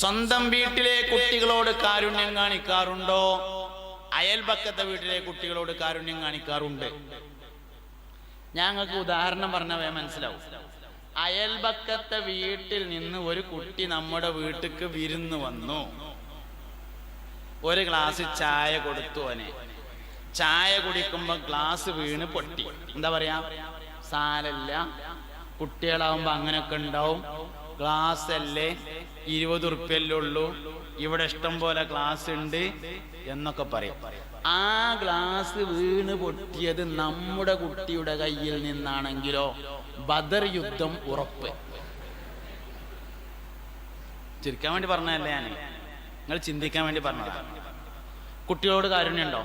സ്വന്തം വീട്ടിലെ കുട്ടികളോട് കാരുണ്യം കാണിക്കാറുണ്ടോ? അയൽപക്കത്തെ വീട്ടിലെ കുട്ടികളോട് കാരുണ്യം കാണിക്കാറുണ്ട്. ഞങ്ങൾക്ക് ഉദാഹരണം പറഞ്ഞവേ മനസ്സിലാവും. അയൽപക്കത്തെ വീട്ടിൽ നിന്ന് ഒരു കുട്ടി നമ്മുടെ വീട്ടിക്ക് വിരുന്ന് വന്നു. ഒരു ഗ്ലാസ് ചായ കൊടുത്തു അവനെ. ചായ കുടിക്കുമ്പോ ഗ്ലാസ് വീണ് പൊട്ടി. എന്താ പറയാ? സാരല്ല കുട്ടികളാവുമ്പോ അങ്ങനെയൊക്കെ ഉണ്ടാവും. ഗ്ലാസ് അല്ലേ ഇരുപത് ഉറുപ്പ്യല്ലേ ഉള്ളൂ. ഇവിടെ ഇഷ്ടം പോലെ ഗ്ലാസ് ഉണ്ട് എന്നൊക്കെ പറയും. ആ ഗ്ലാസ് വീണ് പൊട്ടിയത് നമ്മുടെ കുട്ടിയുടെ കയ്യിൽ നിന്നാണെങ്കിലോ? ബദർ യുദ്ധം ഉറപ്പ്. ചുരുക്കാൻ വേണ്ടി പറഞ്ഞതല്ലേ ഞാൻ നിങ്ങൾ ചിന്തിക്കാൻ വേണ്ടി പറഞ്ഞതാണ് കുട്ടിയോട് കാരുണ്യമുണ്ടോ?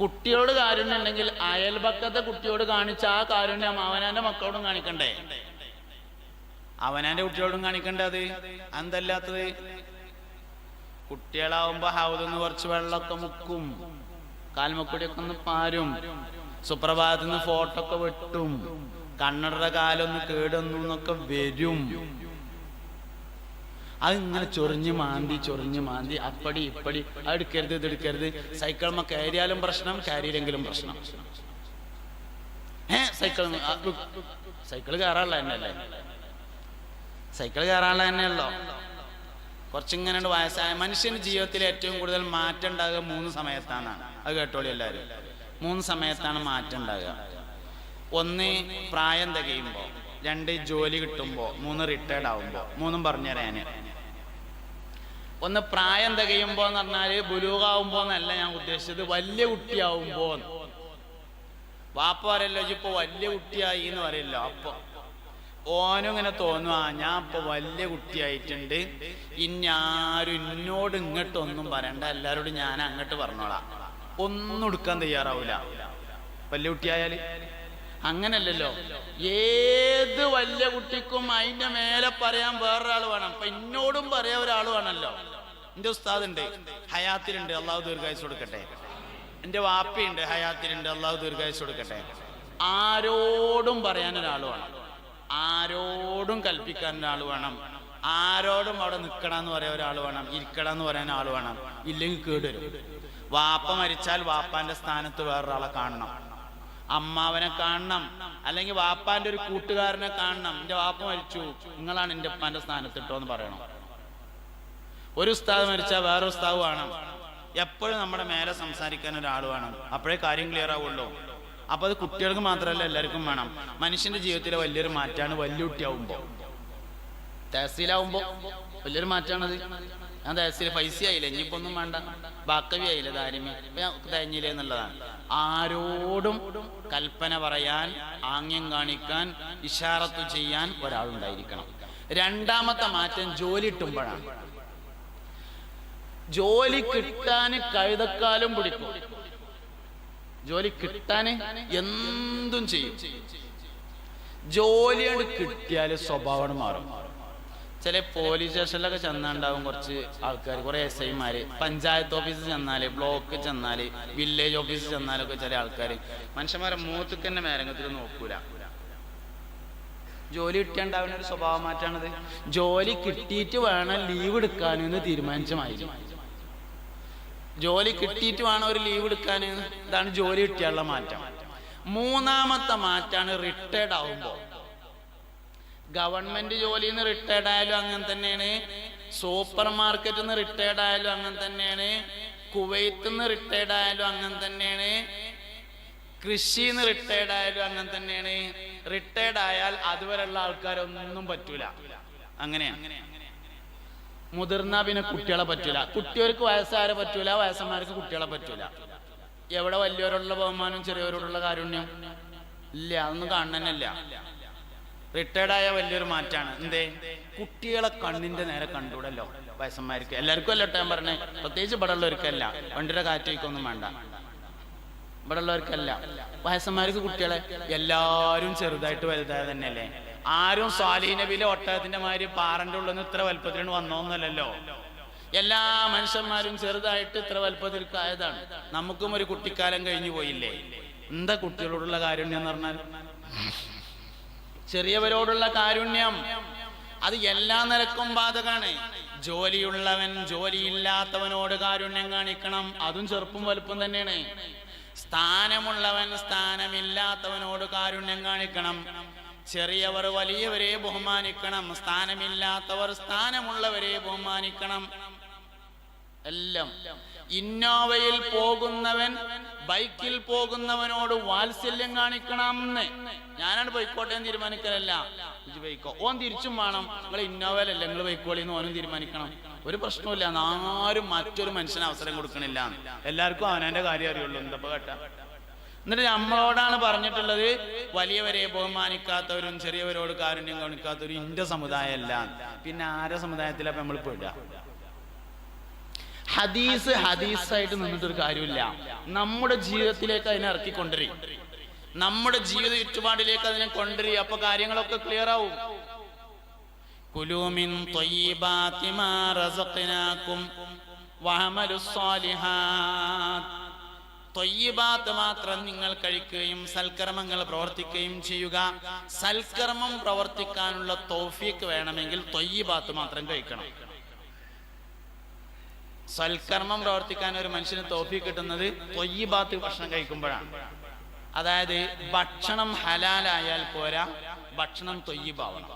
കുട്ടിയോട് കാരുണ്യം ഉണ്ടെങ്കിൽ അയൽപക്കത്തെ കുട്ടിയോട് കാണിച്ച ആ കാരുണ്യം അവനാന്റെ മക്കളോടും കാണിക്കണ്ടേ? അവനാന്റെ കുട്ടിയോടും കാണിക്കേണ്ടത് എന്തല്ലാത്തത് കുട്ടികളാവുമ്പോ ഹൗതെന്ന് കുറച്ച് വെള്ളമൊക്കെ മുക്കും. കാൽമക്കുടിയൊക്കെ ഒന്ന് പാരും. സുപ്രഭാതത്തിൽ നിന്ന് ഫോട്ടോ ഒക്കെ വെട്ടും. കണ്ണടയുടെ കാലൊന്ന് കേടൊന്നു എന്നൊക്കെ വരും. അതിങ്ങനെ ചൊറിഞ്ഞ് മാന്തി ചൊറിഞ്ഞ് മാന്തി. അപ്പടി ഇപ്പടി. എടുക്കരുത് ഇത് എടുക്കരുത്. സൈക്കിൾമ കയറിയാലും പ്രശ്നം കയറിയില്ലെങ്കിലും പ്രശ്നം. ഏ സൈക്കിൾ സൈക്കിൾ കയറാനുള്ള തന്നെയല്ലേ? സൈക്കിൾ കയറാനുള്ള തന്നെയല്ലോ കുറച്ചിങ്ങനെ വയസ്സായ മനുഷ്യന്റെ ജീവിതത്തിൽ ഏറ്റവും കൂടുതൽ മാറ്റം ഉണ്ടാകുക മൂന്ന് സമയത്താണ് അത് കേട്ടോളി എല്ലാവരും. മൂന്ന് സമയത്താണ് മാറ്റം ഉണ്ടാകുക. ഒന്ന് പ്രായം തികയുമ്പോൾ രണ്ട് ജോലി കിട്ടുമ്പോൾ മൂന്ന് റിട്ടയർഡ് ആവുമ്പോൾ മൂന്നും പറഞ്ഞുതരാൻ ഒന്ന് പ്രായം തികയുമ്പോൾ എന്ന് പറഞ്ഞാൽ ബുലൂകാവുമ്പോ എന്നല്ല ഞാൻ ഉദ്ദേശിച്ചത് വലിയ കുട്ടിയാവുമ്പോ വാപ്പ പറയല്ലോ ഇപ്പൊ വലിയ കുട്ടിയായി എന്ന് പറയല്ലോ അപ്പൊ. ഓനും ഇങ്ങനെ തോന്നും ആ ഞാൻ ഇപ്പൊ വലിയ കുട്ടിയായിട്ടുണ്ട്. ഇനി ആരും എന്നോട് ഇങ്ങോട്ടൊന്നും പറയണ്ട. എല്ലാരോടും ഞാൻ അങ്ങോട്ട് പറഞ്ഞോളാം. ഒന്നും എടുക്കാൻ തയ്യാറാവൂല. വലിയ കുട്ടിയായാൽ. അങ്ങനല്ലല്ലോ. ഏത് വലിയ കുട്ടിക്കും അതിന്റെ മേലെ പറയാൻ വേറൊരാൾ വേണം. അപ്പൊ എന്നോടും പറയാൻ ഒരാൾ വേണമല്ലോ. എന്റെ ഉസ്താദ് ഉണ്ട് ഹയാത്തിലുണ്ട്. അള്ളാഹു ദീർഘായുസ് കൊടുക്കട്ടെ. എന്റെ വാപ്പയുണ്ട്. ഹയാത്തിലുണ്ട്. അള്ളാഹു ദീർഘായുസ് കൊടുക്കട്ടെ. ആരോടും പറയാൻ ഒരാൾ വേണം. ആരോടും കൽപ്പിക്കാൻ ഒരാൾ വേണം. ആരോടും അവിടെ നിൽക്കണം എന്ന് പറയാൻ ഒരാൾ വേണം. ഇരിക്കണം എന്ന് പറയാൻ ആൾ വേണം. ഇല്ലെങ്കിൽ കേടുവരും വാപ്പ മരിച്ചാൽ വാപ്പാന്റെ സ്ഥാനത്ത് വേറൊരാളെ കാണണം. അമ്മാവനെ കാണണം. അല്ലെങ്കിൽ വാപ്പാന്റെ ഒരു കൂട്ടുകാരനെ കാണണം. എന്റെ വാപ്പ മരിച്ചു. നിങ്ങളാണ് എന്റെ ഉപ്പാന്റെ സ്ഥാനത്തിട്ടോ എന്ന് പറയണം. ഒരു ഉസ്താദ് മരിച്ചാൽ വേറെ ഉസ്താവ് വേണം. എപ്പോഴും നമ്മുടെ മേലെ സംസാരിക്കാൻ ഒരാൾ വേണം. അപ്പോഴേ കാര്യം ക്ലിയർ ആവുള്ളൂ. അപ്പൊ അത് കുട്ടികൾക്ക് മാത്രമല്ല എല്ലാവർക്കും വേണം. മനുഷ്യന്റെ ജീവിതത്തിലെ വലിയൊരു മാറ്റാണ് വലിയ കുട്ടിയാവുമ്പോ തഹസീലാവുമ്പോ വലിയൊരു മാറ്റാണത് ഞാൻ തഹസീൽ പൈസ ആയില്ല ഇനിയിപ്പോ ഒന്നും വേണ്ട. ബാക്കവി ആയില്ല ദാരിമ്യ തേഞ്ഞില്ല എന്നുള്ളതാണ്. ആരോടും കൽപ്പന പറയാൻ ആംഗ്യം കാണിക്കാൻ ഇഷാറത്ത് ചെയ്യാൻ ഒരാളുണ്ടായിരിക്കണം. രണ്ടാമത്തെ മാറ്റം ജോലി ഇട്ടുമ്പോഴാണ് ജോലി കിട്ടാൻ കഴുതക്കാലും പിടിക്കും. ജോലി കിട്ടാന് എന്തും ചെയ്യും. ജോലി കിട്ടിയാൽ സ്വഭാവം മാറും. ചില പോലീസ് സ്റ്റേഷനിലൊക്കെ ചെന്നുണ്ടാവും കുറച്ച് ആൾക്കാർ കുറെ എസ് ഐമാര് പഞ്ചായത്ത് ഓഫീസിൽ ചെന്നാൽ ബ്ലോക്ക് ചെന്നാൽ വില്ലേജ് ഓഫീസിൽ ചെന്നാലൊക്കെ ചില ആൾക്കാർ മനുഷ്യന്മാരെ മൂത്തുക്ക് തന്നെ മേരംഗത്തിൽ നോക്കൂല. ജോലി കിട്ടിയാണ്ടാവുന്ന ഒരു സ്വഭാവ മാറ്റാണത്. ജോലി കിട്ടിയിട്ട് വേണം ലീവ് എടുക്കാനെന്ന് തീരുമാനിച്ചമായിരുന്നു ജോലി കിട്ടിയിട്ട് വേണം ഒരു ലീവ് എടുക്കാൻ ഇതാണ് ജോലി കിട്ടിയുള്ള മാറ്റം. മൂന്നാമത്തെ മാറ്റാണ് റിട്ടയർഡ് ആവുമ്പോൾ ഗവൺമെന്റ് ജോലിയിൽ നിന്ന് റിട്ടയർഡ് ആയാലും അങ്ങനെ തന്നെയാണ്. സൂപ്പർ മാർക്കറ്റിൽ നിന്ന് റിട്ടയർഡ് ആയാലും അങ്ങനെ തന്നെയാണ്. കുവൈത്തിൽ നിന്ന് റിട്ടയർഡ് ആയാലും അങ്ങനെ തന്നെയാണ്. കൃഷിയിൽ നിന്ന് റിട്ടയർഡ് ആയാലും അങ്ങനെ തന്നെയാണ്. റിട്ടയർഡ് ആയാൽ അതുവരെയുള്ള ആൾക്കാരൊന്നും പറ്റൂല. അങ്ങനെയാണ്. മുതിർന്ന പിന്നെ കുട്ടികളെ പറ്റൂല. കുട്ടികൾക്ക് വയസ്സാരെ പറ്റൂല വയസ്സന്മാർക്ക് കുട്ടികളെ പറ്റൂല. എവിടെ വലിയവരോടുള്ള ബഹുമാനം ചെറിയവരോടുള്ള കാരുണ്യം? ഇല്ല അതൊന്നും കാണണമെന്നില്ല റിട്ടയർഡ് ആയ വലിയൊരു മാറ്റാണ്. എന്തേ? കുട്ടികളെ കണ്ണിന്റെ നേരെ കണ്ടൂടല്ലോ വയസ്സന്മാർക്ക്. എല്ലാവർക്കും അല്ല ഞാൻ പറഞ്ഞേ? പ്രത്യേകിച്ച് ഇവിടെ ഉള്ളവർക്കല്ല വണ്ടിയുടെ കാറ്റേക്കൊന്നും വേണ്ട. ഇവിടെ ഉള്ളവർക്കല്ല വയസ്സന്മാർക്ക് കുട്ടികളെ എല്ലാവരും ചെറുതായിട്ട് വലുതായ തന്നെയല്ലേ? ആരും സ്വാലീ നബിയിലെ ഒട്ടകത്തിന്റെ മാതിരി പാറന്റെ ഉള്ളിൽ നിന്ന് ഇത്ര വലുപ്പത്തിലാണ് വന്നോന്നല്ലല്ലോ എല്ലാ മനുഷ്യന്മാരും ചെറുതായിട്ട് ഇത്ര വലുപ്പത്തിൽ ആയതാണ് നമുക്കും ഒരു കുട്ടിക്കാലം കഴിഞ്ഞു പോയില്ലേ? എന്താ കുട്ടികളോടുള്ള കാരുണ്യം എന്ന് പറഞ്ഞാൽ? ചെറിയവരോടുള്ള കാരുണ്യം. അത് എല്ലാ നിലക്കും ബാധകാണ്. ജോലിയുള്ളവൻ ജോലിയില്ലാത്തവനോട് കാരുണ്യം കാണിക്കണം. അതും ചെറുപ്പം വലുപ്പം തന്നെയാണ്. സ്ഥാനമുള്ളവൻ സ്ഥാനമില്ലാത്തവനോട് കാരുണ്യം കാണിക്കണം. ചെറിയവർ വലിയവരെ ബഹുമാനിക്കണം. സ്ഥാനമില്ലാത്തവർ സ്ഥാനമുള്ളവരെ ബഹുമാനിക്കണം. എല്ലാം. ഇന്നോവയിൽ പോകുന്നവൻ ബൈക്കിൽ പോകുന്നവനോട് വാത്സല്യം കാണിക്കണം എന്ന് ഞാനാണ് എന്ന് തീരുമാനിക്കലല്ല. ബൈക്കോ. ഓൻ തിരിച്ചും വേണം. നിങ്ങൾ ഇന്നോവയിലല്ല നിങ്ങൾ പോയിക്കോളി എന്ന് ഓനും തീരുമാനിക്കണം. ഒരു പ്രശ്നമില്ല ആരും മറ്റൊരു മനുഷ്യന് അവസരം കൊടുക്കണില്ല. എല്ലാവർക്കും അവനവന്റെ കാര്യം അറിയുള്ളൂ. എന്താ കേട്ടാ? എന്നിട്ട് നമ്മളോടാണ് പറഞ്ഞിട്ടുള്ളത് വലിയവരെ ബഹുമാനിക്കാത്തവരും ചെറിയവരോട് കാരുണ്യം കാണിക്കാത്തവരും ഇന്റെ സമുദായമല്ല. പിന്നെ ആരെ സമുദായത്തിലാണ് നമ്മൾ പെടുക ഹദീസ് ഹദീസായിട്ട് നിന്നിട്ടൊരു കാര്യമില്ല. നമ്മുടെ ജീവിതത്തിലേക്ക് അതിനെ ഇറക്കിക്കൊണ്ടിരി നമ്മുടെ ജീവിത ചുറ്റുപാടിലേക്ക് അതിനെ കൊണ്ടുവരി. അപ്പൊ കാര്യങ്ങളൊക്കെ ക്ലിയർ ആവും. കുലൂമിൻ ത്വയ്യിബാത്ത് മാത്രം നിങ്ങൾ കഴിക്കുകയും സൽക്കർമ്മങ്ങൾ പ്രവർത്തിക്കുകയും ചെയ്യുക. സൽക്കർമ്മം പ്രവർത്തിക്കാനുള്ള തോഫീക്ക് വേണമെങ്കിൽ തൊയ്യബാത്ത് മാത്രം കഴിക്കണം. സൽക്കർമ്മം പ്രവർത്തിക്കാൻ ഒരു മനുഷ്യന് തോഫി കിട്ടുന്നത് തൊയ്യബാത്ത് ഭക്ഷണം കഴിക്കുമ്പോഴാണ്. അതായത് ഭക്ഷണം ഹലാലായാൽ പോരാ ഭക്ഷണം തൊയ്യബാവണം.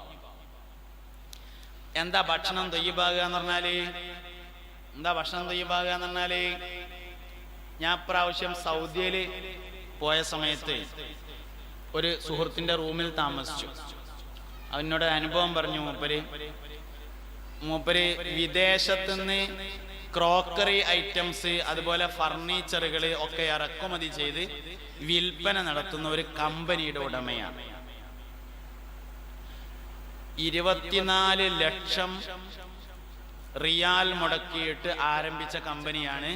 എന്താ ഭക്ഷണം തൊയ്യബാകുക എന്ന് പറഞ്ഞാൽ? എന്താ ഭക്ഷണം തൊയ്യബാകുക എന്ന് പറഞ്ഞാൽ? ഞാൻ പ്രാവശ്യം സൗദിയിൽ പോയ സമയത്ത് ഒരു സുഹൃത്തിന്റെ റൂമിൽ താമസിച്ചു. അവനോട് അനുഭവം പറഞ്ഞു മൂപ്പര് മൂപ്പര് വിദേശത്തുനിന്ന് ക്രോക്കറി ഐറ്റംസ് അതുപോലെ ഫർണിച്ചറുകൾ ഒക്കെ ഇറക്കുമതി ചെയ്ത് വിൽപ്പന നടത്തുന്ന ഒരു കമ്പനിയുടെ ഉടമയാണ്. ഇരുപത്തിനാല് ലക്ഷം റിയാൽ മുടക്കിയിട്ട് ആരംഭിച്ച കമ്പനിയാണ്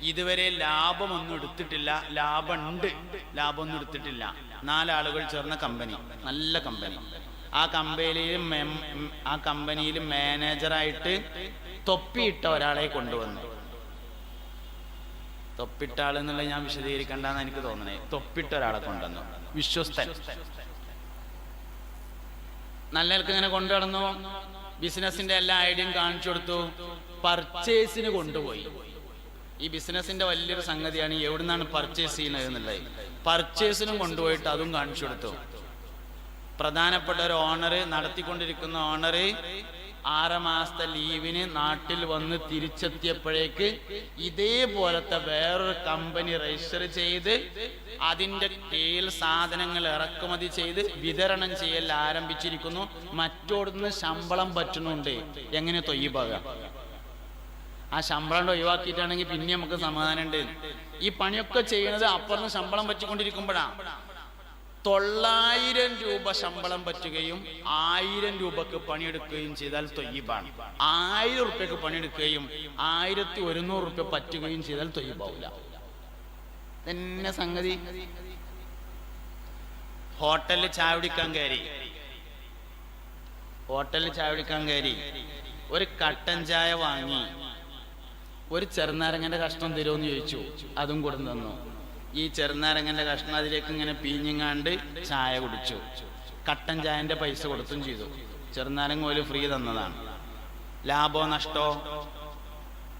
ഇതുവരെ ലാഭമൊന്നും എടുത്തിട്ടില്ല. ലാഭമുണ്ട്. ലാഭമൊന്നും എടുത്തിട്ടില്ല. നാലാളുകൾ ചേർന്ന കമ്പനി നല്ല കമ്പനി ആ കമ്പനിയിൽ ആ കമ്പനിയിൽ മാനേജറായിട്ട് തൊപ്പിയിട്ട ഒരാളെ കൊണ്ടുവന്നു. തൊപ്പിട്ട ആൾ എന്നുള്ളത് ഞാൻ വിശദീകരിക്കണ്ടെന്ന് എനിക്ക് തോന്നണേ തൊപ്പിട്ട ഒരാളെ കൊണ്ടുവന്നു. വിശ്വസ്തൻ. നല്ല നിലയ്ക്ക് ഇങ്ങനെ കൊണ്ടു നടന്നു. ബിസിനസിന്റെ എല്ലാ ഐഡിയയും കാണിച്ചു കൊടുത്തു. പർച്ചേസിന് കൊണ്ടുപോയി. ഈ ബിസിനസിന്റെ വലിയൊരു സംഗതിയാണ് എവിടുന്നാണ് പർച്ചേസ് ചെയ്യുന്നത് എന്നുള്ളത് പർച്ചേസിനും കൊണ്ടുപോയിട്ട് അതും കാണിച്ചു കൊടുത്തു. പ്രധാനപ്പെട്ട ഒരു ഓണർ നടത്തിക്കൊണ്ടിരിക്കുന്ന ഓണർ ആറ് മാസത്തെ ലീവിന് നാട്ടിൽ വന്ന് തിരിച്ചെത്തിയപ്പോഴേക്ക് ഇതേപോലത്തെ വേറൊരു കമ്പനി രജിസ്റ്റർ ചെയ്ത് അതിന്റെ കീഴിൽ സാധനങ്ങൾ ഇറക്കുമതി ചെയ്ത് വിതരണം ചെയ്യൽ ആരംഭിച്ചിരിക്കുന്നു. മറ്റോടുന്ന് ശമ്പളം പറ്റുന്നുണ്ട്. എങ്ങനെ തൊയ്യപ്പാകുക ആ ശമ്പളം ഒഴിവാക്കിയിട്ടാണെങ്കിൽ പിന്നെ നമുക്ക് സമാധാനം ഉണ്ട് ഈ പണിയൊക്കെ ചെയ്യുന്നത് അപ്പുറം ശമ്പളം പറ്റിക്കൊണ്ടിരിക്കുമ്പോഴാണ് തൊള്ളായിരം രൂപ ശമ്പളം പറ്റുകയും ആയിരം രൂപക്ക് പണിയെടുക്കുകയും ചെയ്താൽ തൊയ്യബാണ്. ആയിരം റുപ്യക്ക് പണിയെടുക്കുകയും ആയിരത്തി ഒരുന്നൂറ് റുപ്യ പറ്റുകയും ചെയ്താൽ തൊയ്യബാവില്ല തന്നെ സംഗതി. ഹോട്ടലിൽ ചായ കുടിക്കാൻ കയറി. ഹോട്ടലിൽ ചായ കുടിക്കാൻ കയറി. ഒരു കട്ടൻ ചായ വാങ്ങി. ഒരു ചെറുനാരങ്ങന്റെ കഷ്ണം തരുമെന്ന് ചോദിച്ചു. അതും കൂടെ തന്നു. ഈ ചെറുനാരങ്ങന്റെ കഷ്ണം അതിലേക്ക് ഇങ്ങനെ പീഞ്ഞിങ്ങാണ്ട് ചായ കുടിച്ചു. കട്ടൻ ചായന്റെ പൈസ കൊടുത്തും ചെയ്തു. ചെറുനാരങ്ങ ഒരു ഫ്രീ തന്നതാണ്. ലാഭോ നഷ്ടോ?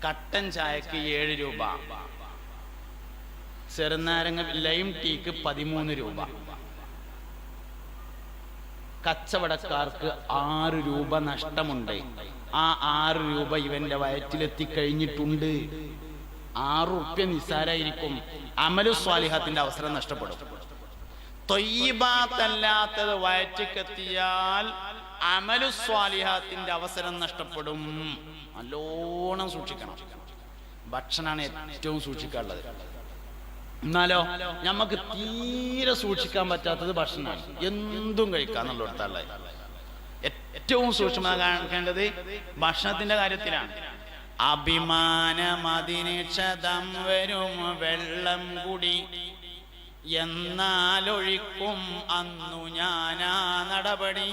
കട്ടൻ ചായക്ക് ഏഴ് രൂപ. ചെറുനാരങ്ങ ലൈം ടീക്ക് പതിമൂന്ന് രൂപ. കച്ചവടക്കാർക്ക് ആറ് രൂപ നഷ്ടമുണ്ട്. ആ ആറ് രൂപ ഇവന്റെ വയറ്റിലെത്തി കഴിഞ്ഞിട്ടുണ്ട് ആറ് നിസ്സാരായിരിക്കും. അമലു സ്വാലിഹത്തിന്റെ അവസരം നഷ്ടപ്പെടും. തൊയ്യബാത്തല്ലാത്തത് വയറ്റിക്കെത്തിയാൽ അമലു സ്വാലിഹത്തിന്റെ അവസരം നഷ്ടപ്പെടും. നല്ലോണം സൂക്ഷിക്കണം. ഭക്ഷണമാണ് ഏറ്റവും സൂക്ഷിക്കാനുള്ളത്. എന്നാലോ നമുക്ക് തീരെ സൂക്ഷിക്കാൻ പറ്റാത്തത് ഭക്ഷണമാണ്. എന്തും കഴിക്കാന്നുള്ളിടത്തുള്ള ഏറ്റവും സൂക്ഷ്മത കാണിക്കേണ്ടത് ഭക്ഷണത്തിന്റെ കാര്യത്തിലാണ്. അഭിമാനമതിനിക്ഷതം വരും വെള്ളം കുടി. എന്നാലൊഴിക്കും അന്നു ഞാനാ നടപടി.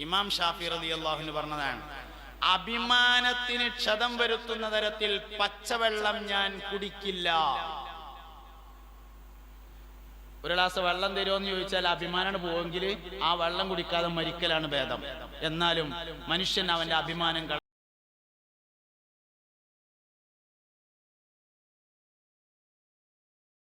ഇമാം ഷാഫി റതി അള്ളാഹുന് പറഞ്ഞതാണ് അഭിമാനത്തിന് ക്ഷതം വരുത്തുന്ന തരത്തിൽ പച്ചവെള്ളം ഞാൻ കുടിക്കില്ല. ഒരു ഗ്ലാസ് വെള്ളം തരുമോ എന്ന് ചോദിച്ചാൽ അഭിമാനം പോവെങ്കിൽ ആ വെള്ളം കുടിക്കാതെ മരിക്കലാണ് ഭേദം. എന്നാലും മനുഷ്യൻ അവന്റെ അഭിമാനം